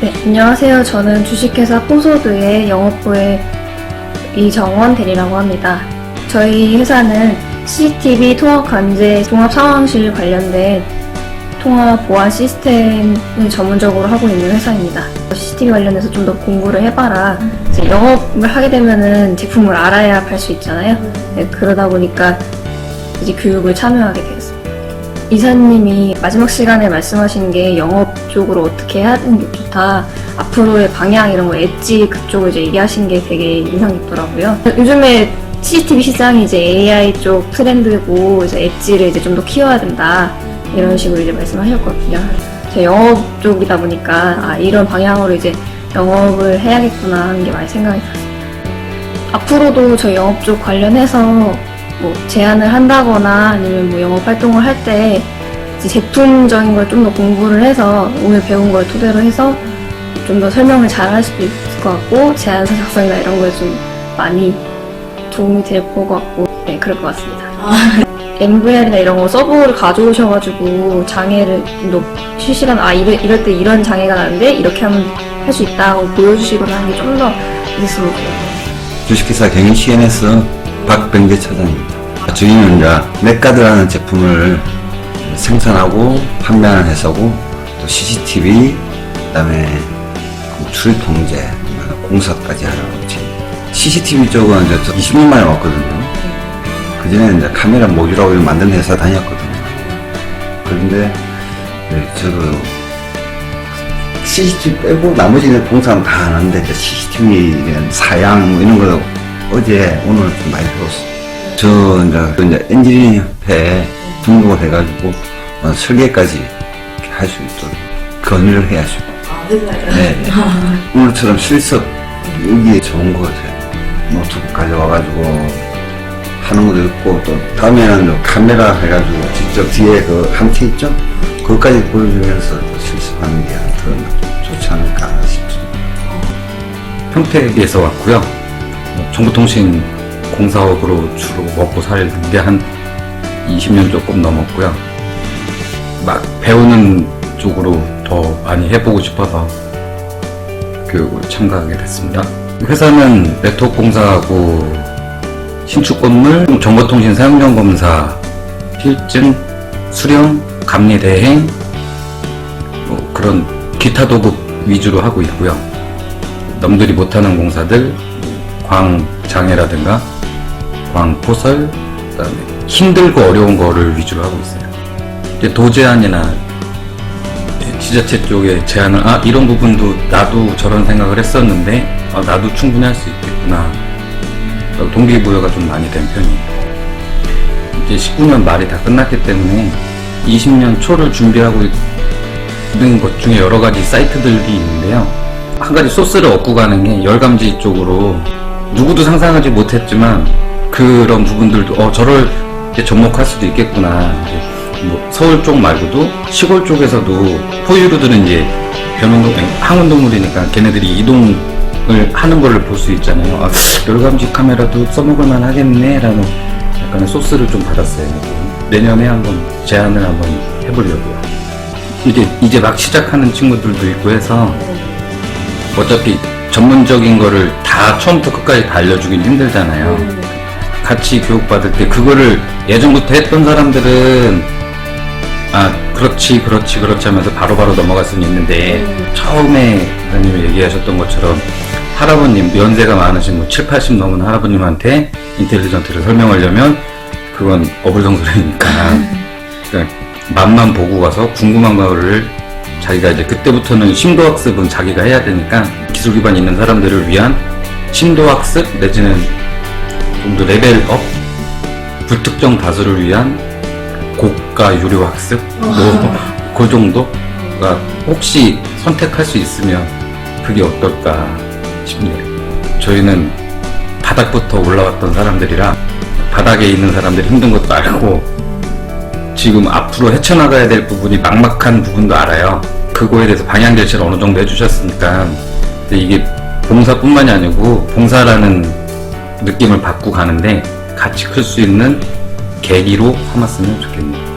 네, 안녕하세요. 저는 주식회사 포소드의 영업부의 이정원 대리라고 합니다. 저희 회사는 CCTV 통합 관제 종합 상황실 관련된 통합 보안 시스템을 전문적으로 하고 있는 회사입니다. CCTV 관련해서 좀 더 공부를 해봐라. 이제 영업을 하게 되면은 제품을 알아야 팔 수 있잖아요. 네, 그러다 보니까 이제 교육을 참여하게 되었습니다. 이사님이 마지막 시간에 말씀하신 게 영업 쪽으로 어떻게 되는 게 좋다. 앞으로의 방향 이런 거 엣지 그쪽을 이제 얘기하신 게 되게 인상 깊더라고요. 요즘에 CCTV 시장이 이제 AI 쪽 트렌드고 이제 엣지를 이제 좀 더 키워야 된다. 이런 식으로 이제 말씀하셨거든요. 제 영업 쪽이다 보니까 아, 이런 방향으로 이제 영업을 해야겠구나 하는 게 많이 생각이 들었습니다. 앞으로도 저희 영업 쪽 관련해서 뭐 제안을 한다거나 아니면 뭐 영업 활동을 할 때 제품적인 걸 좀 더 공부를 해서 오늘 배운 걸 토대로 해서 좀 더 설명을 잘 할 수도 있을 것 같고 제안서 작성이나 이런 거에 좀 많이 도움이 될 것 같고 네 그럴 것 같습니다. MVR이나 이런 거 서브를 가져오셔가지고 장애를 좀 실시간 아 이럴, 이럴 때 이런 장애가 나는데 이렇게 하면 할 수 있다고 보여주시거나 하는 게 좀 더 있으면 좋겠어요. 주식회사 경인 CNS 박병재 차장입니다. 저희는 이제 맥가드라는 제품을 생산하고 판매하는 회사고 또 CCTV 그다음에 그 출입 통제 공사까지 하는 지금 CCTV 쪽은 이제 저 20년 만에 왔거든요. 그 전에 이제 카메라 모듈하고 만드는 회사 다녔거든요. 그런데 네, 저도 CCTV 빼고 나머지는 공사는 다 하는데 CCTV 사양 뭐 이런 거 어제 오늘 좀 많이 배웠어요. 저 이제, 그 이제 엔지니어링 협회에 등록을 해가지고 어, 설계까지 할 수 있도록 건의를 해야죠. 아, 회사에. 네. 오늘처럼 실습 이게 좋은 것 같아요. 노트북 가져와가지고 하는 것도 있고 또 다음에는 또 카메라 해가지고 직접 뒤에 그 함티 있죠? 그것까지 보여주면서 또 실습하는 게 더 좋지 않을까 싶습니다. 평택에서 왔고요. 어, 정보통신 공사업으로 주로 먹고 살는 게한 20년 조금 넘었고요. 막 배우는 쪽으로 더 많이 해보고 싶어서 교육을 참가하게 됐습니다. 회사는 네트워크 공사하고 신축 건물, 정보통신 사용전 검사, 필증, 수령, 감리 대행, 뭐 그런 기타 도급 위주로 하고 있고요. 남들이 못하는 공사들, 광 장애라든가 광 포설, 그다음에 힘들고 어려운 거를 위주로 하고 있어요. 이제 도제안이나 지자체 쪽에 제안을 아 이런 부분도 나도 저런 생각을 했었는데 아, 나도 충분히 할 수 있겠구나. 동기부여가 좀 많이 된 편이에요. 이제 19년 말이 다 끝났기 때문에 20년 초를 준비하고 있는 것 중에 여러 가지 사이트들이 있는데요. 한 가지 소스를 얻고 가는 게 열감지 쪽으로 누구도 상상하지 못했지만 그런 부분들도 어 저를 접목할 수도 있겠구나. 뭐 서울 쪽 말고도 시골 쪽에서도 포유류들은 이제 변온동 아니, 항온동물이니까 걔네들이 이동 을 하는 거를 볼수 있잖아요. 아, 열감지 카메라도 써먹을 만 하겠네라는 약간의 소스를 좀 받았어요. 내년에 한번 제안을 한번 해보려고요. 이제 이제 막 시작하는 친구들도 있고 해서 어차피 전문적인 거를 다 처음부터 끝까지 다 알려주긴 힘들잖아요. 같이 교육받을 때 그거를 예전부터 했던 사람들은 아 그렇지 그렇지 그렇지 하면서 바로바로 넘어갈 수는 있는데 처음에 선생님이 얘기하셨던 것처럼 할아버님 연세가 많으신 뭐 7, 80 넘은 할아버님한테 인텔리전트를 설명하려면 그건 어불성설이니까. 그러니까 맛만 보고 가서 궁금한 거를 자기가 이제 그때부터는 심도학습은 자기가 해야 되니까 기술 기반 있는 사람들을 위한 심도학습 내지는 좀 더 레벨업 불특정 다수를 위한 고가 유료 학습 뭐그 정도가 혹시 선택할 수 있으면 그게 어떨까 싶네요. 저희는 바닥부터 올라왔던 사람들이라 바닥에 있는 사람들이 힘든 것도 알고 지금 앞으로 헤쳐나가야 될 부분이 막막한 부분도 알아요. 그거에 대해서 방향 제시를 어느 정도 해주셨으니까 이게 봉사뿐만이 아니고 봉사라는 느낌을 받고 가는데 같이 클 수 있는 계기로 삼았으면 좋겠네요.